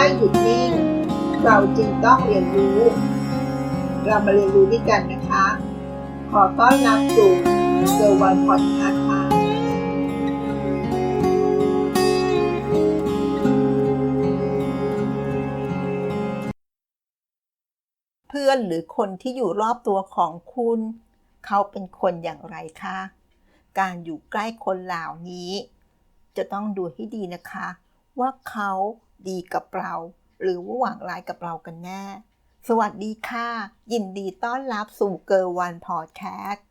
ไม่หยุดนิ่ง เราจึงต้องเรียนรู้ เรามาเรียนรู้ด้วยกันนะคะ ขอต้อนรับสู่เซอร์วันพอดคาส์ค่ะเพื่อนหรือคนที่อยู่รอบตัวของคุณ เขาเป็นคนอย่างไรคะ การอยู่ใกล้คนเหล่านี้ จะต้องดูให้ดีนะคะ ว่าเขา ดีกับเรา หรือว่าหวังร้ายกับเรากันแน่ สวัสดีค่ะ ยินดีต้อนรับสู่เกอร์วันพอดแคสต์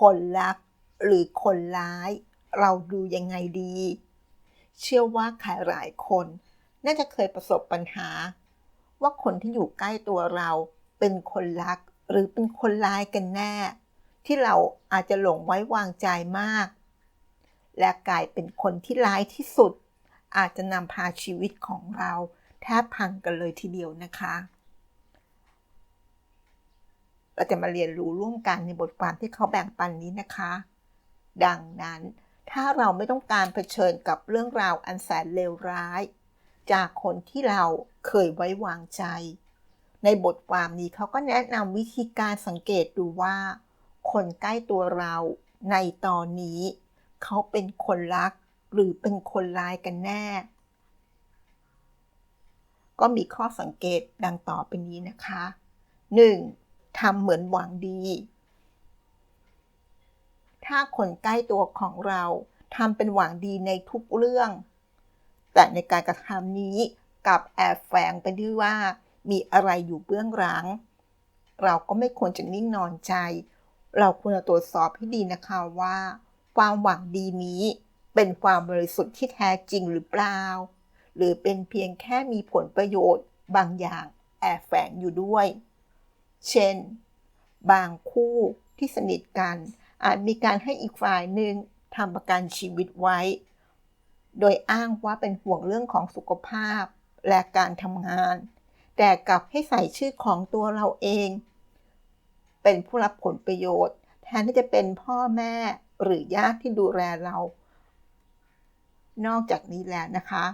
คนรักหรือคนร้าย เราดูยังไงดี เชื่อว่าใครหลายคน น่าจะเคยประสบปัญหา ว่าคนที่อยู่ใกล้ตัวเราเป็นคนรักหรือเป็นคนร้ายกันแน่ ที่เราอาจจะหลงไว้วางใจมาก และกลายเป็นคนที่ร้ายที่สุด อาจจะนำพาชีวิตของเราแทบพังกันเลยทีเดียวนะคะ เราจะมาเรียนรู้ร่วมกันในบทความที่เขาแบ่งปันนี้นะคะ ดังนั้นถ้าเราไม่ต้องการเผชิญกับเรื่องราวอันแสนเลวร้าย จากคนที่เราเคยไว้วางใจ ในบทความนี้เขาก็แนะนำวิธีการสังเกตดูว่า คนใกล้ตัวเราในตอนนี้ เขาเป็นคนรัก หรือเป็นคนร้ายกันแน่ ก็มีข้อสังเกตดังต่อไปนี้นะคะ 1. ทำเหมือนหวังดี ถ้าคนใกล้ตัวของเราทำเป็นหวังดีในทุกเรื่อง แต่ในการกระทำนี้กลับแอบแฝงไปด้วยว่า มีอะไรอยู่เบื้องหลัง เราก็ไม่ควรจะนิ่งนอนใจ เราควรตรวจสอบให้ดีนะคะว่า ความหวังดีนี้ เป็นความบริสุทธิ์ที่แท้จริงหรือเปล่า หรือเป็นเพียงแค่มีผลประโยชน์บางอย่างแอบแฝงอยู่ด้วย เช่น บางคู่ที่สนิทกัน อาจมีการให้อีกฝ่ายหนึ่งทำประกันชีวิตไว้ โดยอ้างว่าเป็นห่วงเรื่องของสุขภาพและการทำงาน แต่กลับให้ใส่ชื่อของตัวเราเอง เป็นผู้รับผลประโยชน์ แทนที่จะเป็นพ่อแม่หรือญาติที่ดูแลเรา นอกจากนี้แล้วนะคะ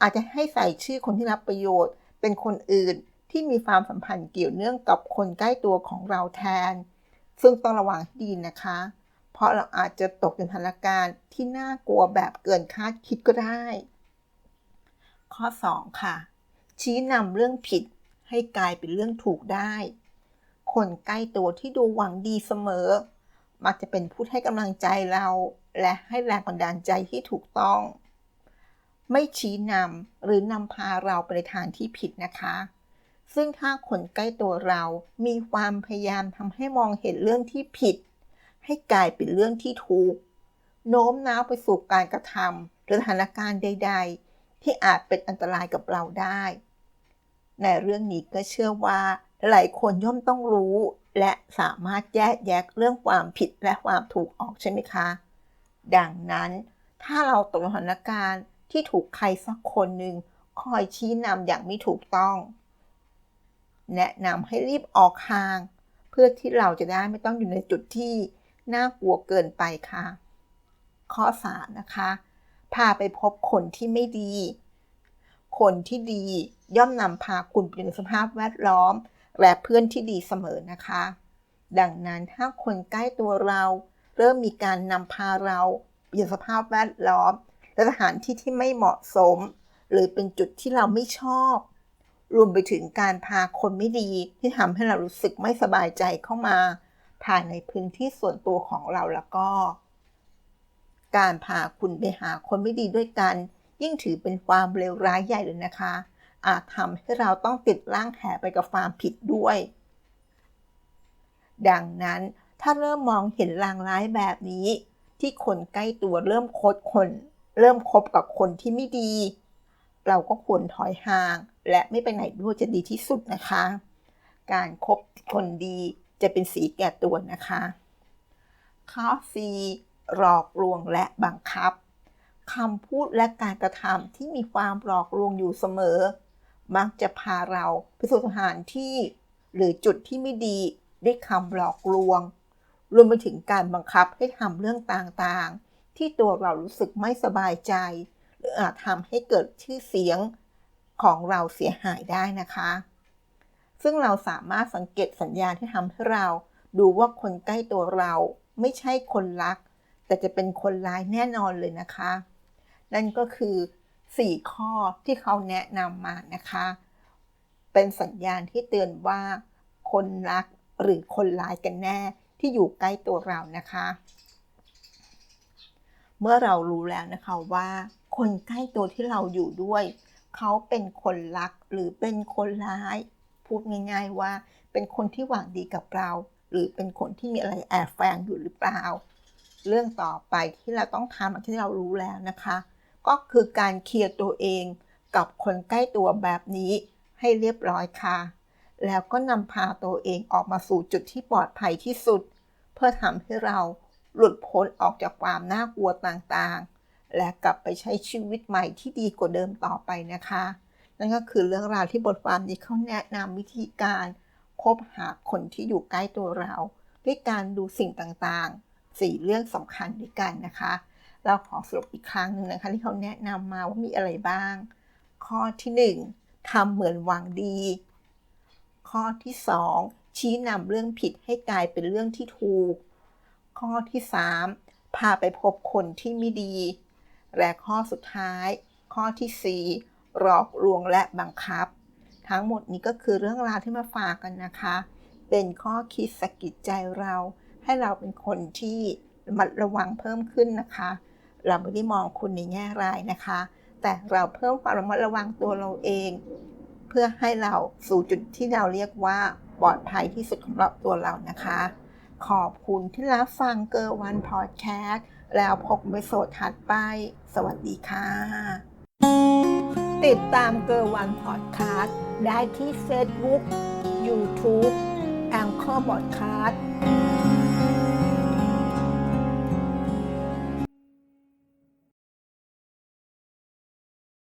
อาจจะให้ใส่ชื่อคนที่รับประโยชน์ เป็นคนอื่นที่มีความสัมพันธ์เกี่ยวเนื่องกับคนใกล้ตัวของเราแทน ซึ่งต้องระวังให้ดีนะคะ เพราะเราอาจจะตกในสถานการณ์ที่น่ากลัวแบบเกินคาดคิดก็ได้ ข้อ 2 ค่ะ ชี้นำเรื่องผิดให้กลายเป็นเรื่องถูกได้ คนใกล้ตัวที่ดูหวังดีเสมอ มักจะเป็นผู้ให้กำลังใจเรา และให้แรงบันดาลใจที่ถูกต้อง ไม่ชี้นำหรือนำพาเราไปทางที่ผิดนะคะ ซึ่งถ้าคนใกล้ตัวเรามีความพยายามทำให้มองเห็นเรื่องที่ผิด ให้กลายเป็นเรื่องที่ถูก โน้มน้าวไปสู่การกระทำหรือสถานการณ์ใด ๆ ที่อาจเป็นอันตรายกับเราได้ ในเรื่องนี้ก็เชื่อว่าหลายคนย่อมต้องรู้และสามารถแยกแยะเรื่องความผิดและความถูกออกใช่ไหมคะ ดังนั้น ถ้าเราตกสถานการณ์ที่ถูกใครสักคนหนึ่งคอยชี้นำอย่างไม่ถูกต้อง แนะนำให้รีบออกห่าง เพื่อที่เราจะได้ไม่ต้องอยู่ในจุดที่น่ากลัวเกินไปค่ะ ข้อ3นะคะพาไปพบคนที่ไม่ดี คนที่ดีย่อมนำพาคุณไปในสภาพแวดล้อม และเพื่อนที่ดีเสมอนะคะ ดังนั้นถ้าคนใกล้ตัวเรา เริ่มมีการนำพาเราอยู่สภาพแวดล้อม และสถานที่ที่ไม่เหมาะสม หรือเป็นจุดที่เราไม่ชอบ รวมไปถึงการพาคนไม่ดีที่ทำให้เรารู้สึกไม่สบายใจเข้ามาภายในพื้นที่ส่วนตัวของเราแล้วก็ การพาคุณไปหาคนไม่ดีด้วยกัน ยิ่งถือเป็นความเลวร้ายใหญ่เลยนะคะ อาจทำให้เราต้องติดร่างแหไปกับความผิดด้วย ดังนั้น ถ้าเริ่มมองเห็นลางร้ายแบบนี้ ที่คนใกล้ตัวเริ่มคดคน เริ่มคบกับคนที่ไม่ดี เราก็ควรถอยห่าง และไม่ไปไหนด้วยจะดีที่สุดนะคะ การครบคนดีจะเป็นสีแก่ตัวนะคะข้อ C หลอกลวงและบังคับคำพูดและการกระทำที่มีความหลอกลวงอยู่เสมอ มักจะพาเราไปสู่สถานที่ หรือจุดที่ไม่ดีด้วยคำหลอกลวง รวมไปถึงการบังคับให้ทำเรื่องต่างๆ ที่ตัวเรารู้สึกไม่สบายใจ หรืออาจทำให้เกิดชื่อเสียงของเราเสียหายได้นะคะ ซึ่งเราสามารถสังเกตสัญญาณที่ทำให้เราดูว่าคนใกล้ตัวเราไม่ใช่คนรัก แต่จะเป็นคนร้ายแน่นอนเลยนะคะ นั่นก็คือ 4 ข้อที่เขาแนะนำมานะคะ เป็นสัญญาณที่เตือนว่า คนรักหรือคนร้ายกันแน่ ที่อยู่ใกล้ตัวเรานะคะ เมื่อเรารู้แล้วนะคะว่า คนใกล้ตัวที่เราอยู่ด้วย เขาเป็นคนรักหรือเป็นคนร้าย พูดง่าย ๆว่า เป็นคนที่หวังดีกับเรา หรือเป็นคนที่มีอะไรแอบแฝงอยู่หรือเปล่า เรื่องต่อไปที่เราต้องทำอย่างที่เรารู้แล้วนะคะ ก็คือการเคลียร์ตัวเองกับคนใกล้ตัวแบบนี้ให้เรียบร้อยค่ะ แล้วก็นำพาตัวเองออกมาสู่จุดที่ปลอดภัยที่สุด เพื่อทำให้เราหลุดพ้นออกจากความน่ากลัวต่างๆ และกลับไปใช้ชีวิตใหม่ที่ดีกว่าเดิมต่อไปนะคะ นั่นก็คือเรื่องราวที่บทความนี้เขาแนะนำวิธีการคบหาคนที่อยู่ใกล้ตัวเรา ด้วยการดูสิ่งต่างๆสี่เรื่องสำคัญด้วยกันนะคะ เราขอสรุปอีกครั้งหนึ่งนะคะที่เขาแนะนำมาว่ามีอะไรบ้าง ข้อที่ 1ทำเหมือนหวังดี ข้อที่ 2 ชี้นำเรื่องผิดให้กลายเป็นเรื่องที่ถูก ข้อที่ 3 พาไปพบคนที่ไม่ดี และข้อสุดท้าย ข้อที่ 4 หลอกลวงและบังคับ ทั้งหมดนี้ก็คือเรื่องราวที่มาฝากกันนะคะ เป็นข้อคิดสะกิดใจเรา ให้เราเป็นคนที่ระมัดระวังเพิ่มขึ้นนะคะ เราไม่ได้มองคุณในแง่ร้ายนะคะ แต่เราเพิ่มความระมัดระวังตัวเราเอง เพื่อให้เราสู่จุดที่เราเรียกว่าปลอดภัยที่สุดของเราตัวเรานะคะ ขอบคุณที่รับฟังเกอร์วันพอดแคสต์แล้วพบกันในโสดถัดไป สวัสดีค่ะ ติดตามเกอร์วันพอดแคสต์ได้ที่ Facebook YouTube แองเกอร์บอดแคสต์